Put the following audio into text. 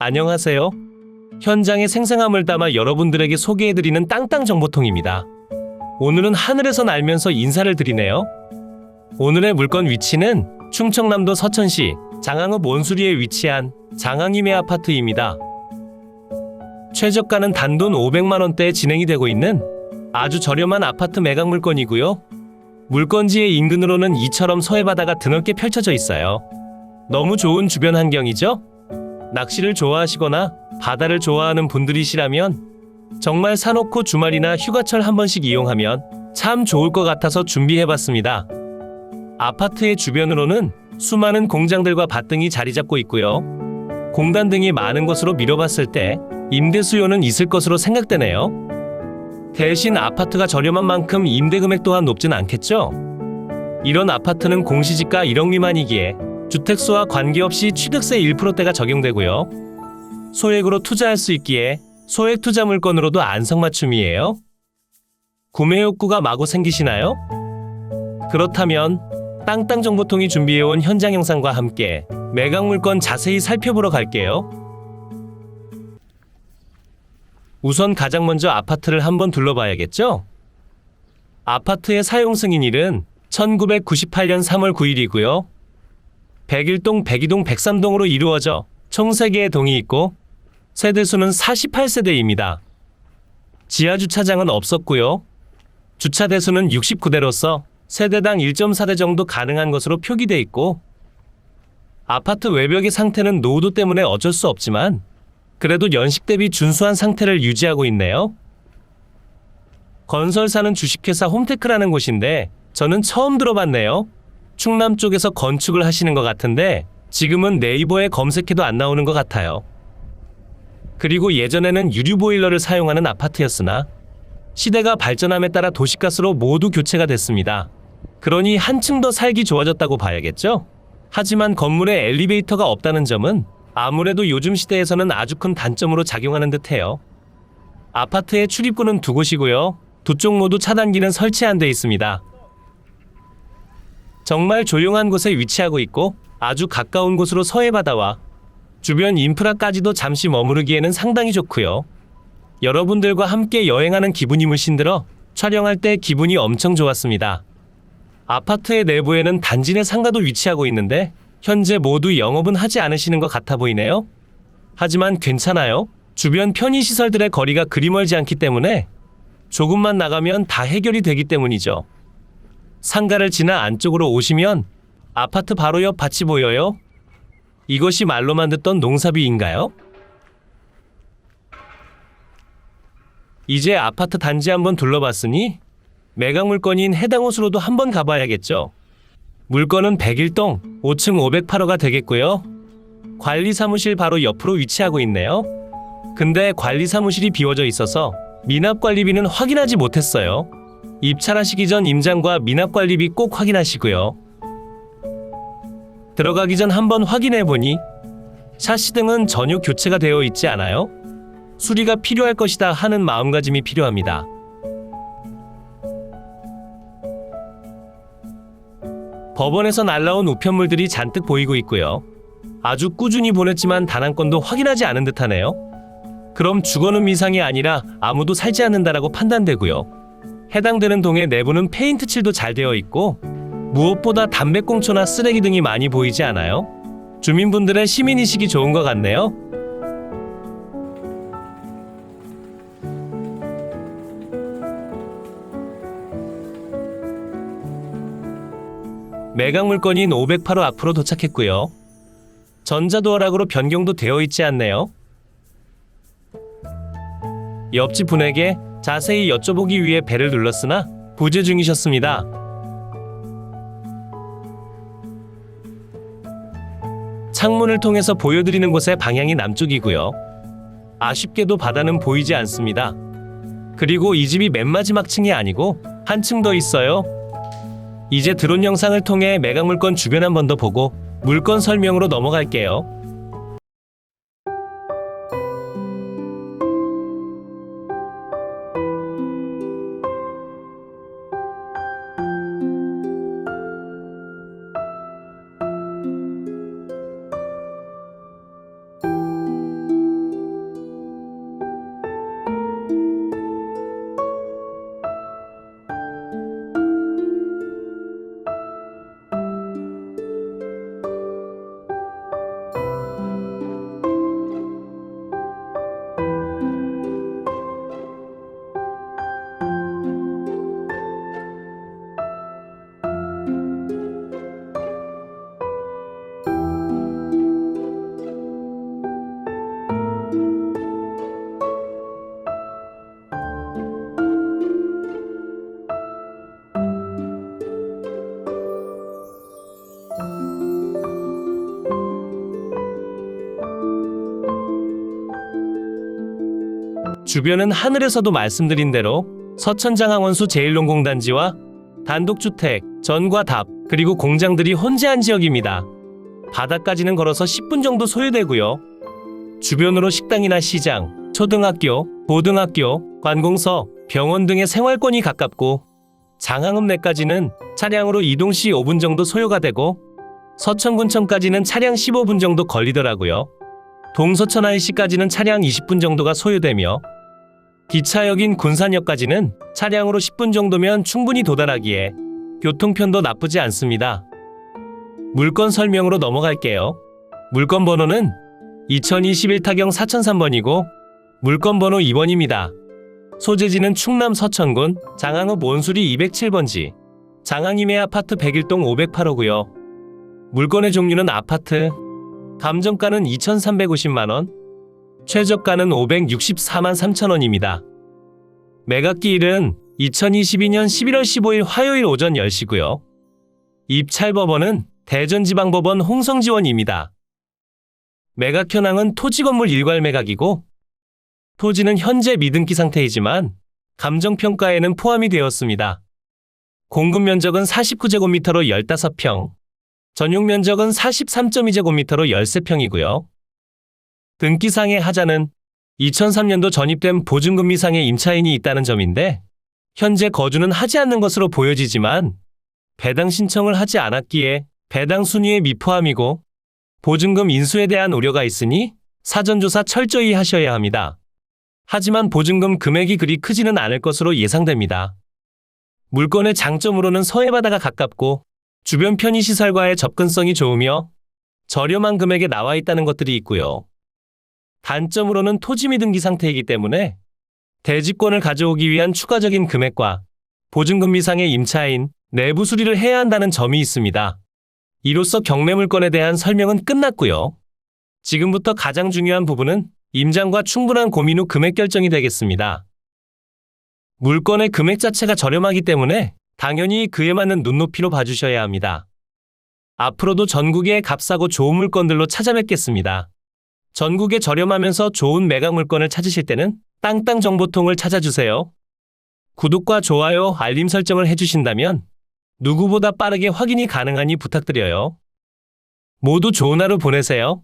안녕하세요. 현장의 생생함을 담아 여러분들에게 소개해드리는 땅땅 정보통입니다. 오늘은 하늘에서 날면서 인사를 드리네요. 오늘의 물건 위치는 충청남도 서천시 장항읍 원수리에 위치한 장항임의 아파트입니다. 최저가는 단돈 500만 원대에 진행이 되고 있는 아주 저렴한 아파트 매각 물건이고요. 물건지의 인근으로는 이처럼 서해바다가 드넓게 펼쳐져 있어요. 너무 좋은 주변 환경이죠? 낚시를 좋아하시거나 바다를 좋아하는 분들이시라면 정말 사놓고 주말이나 휴가철 한 번씩 이용하면 참 좋을 것 같아서 준비해봤습니다. 아파트의 주변으로는 수많은 공장들과 밭 등이 자리 잡고 있고요. 공단 등이 많은 것으로 미뤄봤을 때 임대 수요는 있을 것으로 생각되네요. 대신 아파트가 저렴한 만큼 임대 금액 또한 높진 않겠죠? 이런 아파트는 공시지가 1억 미만이기에 주택수와 관계없이 취득세 1%대가 적용되고요. 소액으로 투자할 수 있기에 소액 투자 물건으로도 안성맞춤이에요. 구매 욕구가 마구 생기시나요? 그렇다면 땅땅 정보통이 준비해온 현장 영상과 함께 매각 물건 자세히 살펴보러 갈게요. 우선 가장 먼저 아파트를 한번 둘러봐야겠죠? 아파트의 사용 승인일은 1998년 3월 9일이고요. 101동, 102동, 103동으로 이루어져 총 3개의 동이 있고 세대수는 48세대입니다. 지하 주차장은 없었고요. 주차 대수는 69대로서 세대당 1.4대 정도 가능한 것으로 표기돼 있고 아파트 외벽의 상태는 노후도 때문에 어쩔 수 없지만 그래도 연식 대비 준수한 상태를 유지하고 있네요. 건설사는 주식회사 홈테크라는 곳인데 저는 처음 들어봤네요. 충남 쪽에서 건축을 하시는 것 같은데 지금은 네이버에 검색해도 안 나오는 것 같아요. 그리고 예전에는 유류 보일러를 사용하는 아파트였으나 시대가 발전함에 따라 도시가스로 모두 교체가 됐습니다. 그러니 한층 더 살기 좋아졌다고 봐야겠죠? 하지만 건물에 엘리베이터가 없다는 점은 아무래도 요즘 시대에서는 아주 큰 단점으로 작용하는 듯해요. 아파트의 출입구는 두 곳이고요. 두 쪽 모두 차단기는 설치 안 돼 있습니다. 정말 조용한 곳에 위치하고 있고 아주 가까운 곳으로 서해바다와 주변 인프라까지도 잠시 머무르기에는 상당히 좋고요. 여러분들과 함께 여행하는 기분이 물씬 들어 촬영할 때 기분이 엄청 좋았습니다. 아파트의 내부에는 단지 내 상가도 위치하고 있는데 현재 모두 영업은 하지 않으시는 것 같아 보이네요. 하지만 괜찮아요. 주변 편의시설들의 거리가 그리 멀지 않기 때문에 조금만 나가면 다 해결이 되기 때문이죠. 상가를 지나 안쪽으로 오시면 아파트 바로 옆 밭이 보여요. 이것이 말로만 듣던 농사비인가요? 이제 아파트 단지 한번 둘러봤으니 매각 물건인 해당 곳으로도 한번 가봐야겠죠. 물건은 101동 5층 508호가 되겠고요. 관리 사무실 바로 옆으로 위치하고 있네요. 근데 관리 사무실이 비워져 있어서 미납 관리비는 확인하지 못했어요. 입찰하시기 전 임장과 미납 관리비 꼭 확인하시고요. 들어가기 전 한번 확인해 보니 샤시 등은 전혀 교체가 되어 있지 않아요. 수리가 필요할 것이다 하는 마음가짐이 필요합니다. 법원에서 날라온 우편물들이 잔뜩 보이고 있고요. 아주 꾸준히 보냈지만 단 한 건도 확인하지 않은 듯하네요. 그럼 주거는 미상이 아니라 아무도 살지 않는다라고 판단되고요. 해당되는 동의 내부는 페인트 칠도 잘 되어 있고 무엇보다 담배꽁초나 쓰레기 등이 많이 보이지 않아요? 주민분들의 시민의식이 좋은 것 같네요. 매각 물건인 508호 앞으로 도착했고요. 전자도어락으로 변경도 되어 있지 않네요. 옆집 분에게 자세히 여쭤보기 위해 배를 눌렀으나 부재 중이셨습니다. 창문을 통해서 보여드리는 곳의 방향이 남쪽이고요. 아쉽게도 바다는 보이지 않습니다. 그리고 이 집이 맨 마지막 층이 아니고 한 층 더 있어요. 이제 드론 영상을 통해 매각 물건 주변 한 번 더 보고 물건 설명으로 넘어갈게요. 주변은 하늘에서도 말씀드린 대로 서천장항원수 제일농공단지와 단독주택, 전과 답, 그리고 공장들이 혼재한 지역입니다. 바다까지는 걸어서 10분 정도 소요되고요. 주변으로 식당이나 시장, 초등학교, 고등학교, 관공서, 병원 등의 생활권이 가깝고 장항읍 내까지는 차량으로 이동 시 5분 정도 소요가 되고 서천군청까지는 차량 15분 정도 걸리더라고요. 동서천 IC까지는 차량 20분 정도가 소요되며 기차역인 군산역까지는 차량으로 10분 정도면 충분히 도달하기에 교통편도 나쁘지 않습니다. 물건 설명으로 넘어갈게요. 물건 번호는 2021 타경 4003번이고 물건 번호 2번입니다. 소재지는 충남 서천군 장항읍 원수리 207번지 장항임의 아파트 101동 508호고요. 물건의 종류는 아파트 감정가는 2,350만원 최저가는 564만 3천원입니다. 매각기일은 2022년 11월 15일 화요일 오전 10시고요. 입찰법원은 대전지방법원 홍성지원입니다. 매각 현황은 토지 건물 일괄 매각이고 토지는 현재 미등기 상태이지만 감정평가에는 포함이 되었습니다. 공급 면적은 49제곱미터로 15평, 전용 면적은 43.2제곱미터로 13평이고요. 등기상의 하자는 2003년도 전입된 보증금 미상의 임차인이 있다는 점인데 현재 거주는 하지 않는 것으로 보여지지만 배당 신청을 하지 않았기에 배당 순위에 미포함이고 보증금 인수에 대한 우려가 있으니 사전조사 철저히 하셔야 합니다. 하지만 보증금 금액이 그리 크지는 않을 것으로 예상됩니다. 물건의 장점으로는 서해바다가 가깝고 주변 편의시설과의 접근성이 좋으며 저렴한 금액에 나와 있다는 것들이 있고요. 단점으로는 토지 미등기 상태이기 때문에 대지권을 가져오기 위한 추가적인 금액과 보증금 미상의 임차인, 내부 수리를 해야 한다는 점이 있습니다. 이로써 경매 물건에 대한 설명은 끝났고요. 지금부터 가장 중요한 부분은 임장과 충분한 고민 후 금액 결정이 되겠습니다. 물건의 금액 자체가 저렴하기 때문에 당연히 그에 맞는 눈높이로 봐주셔야 합니다. 앞으로도 전국의 값싸고 좋은 물건들로 찾아뵙겠습니다. 전국에 저렴하면서 좋은 매각 물건을 찾으실 때는 땅땅 정보통을 찾아주세요. 구독과 좋아요, 알림 설정을 해주신다면 누구보다 빠르게 확인이 가능하니 부탁드려요. 모두 좋은 하루 보내세요.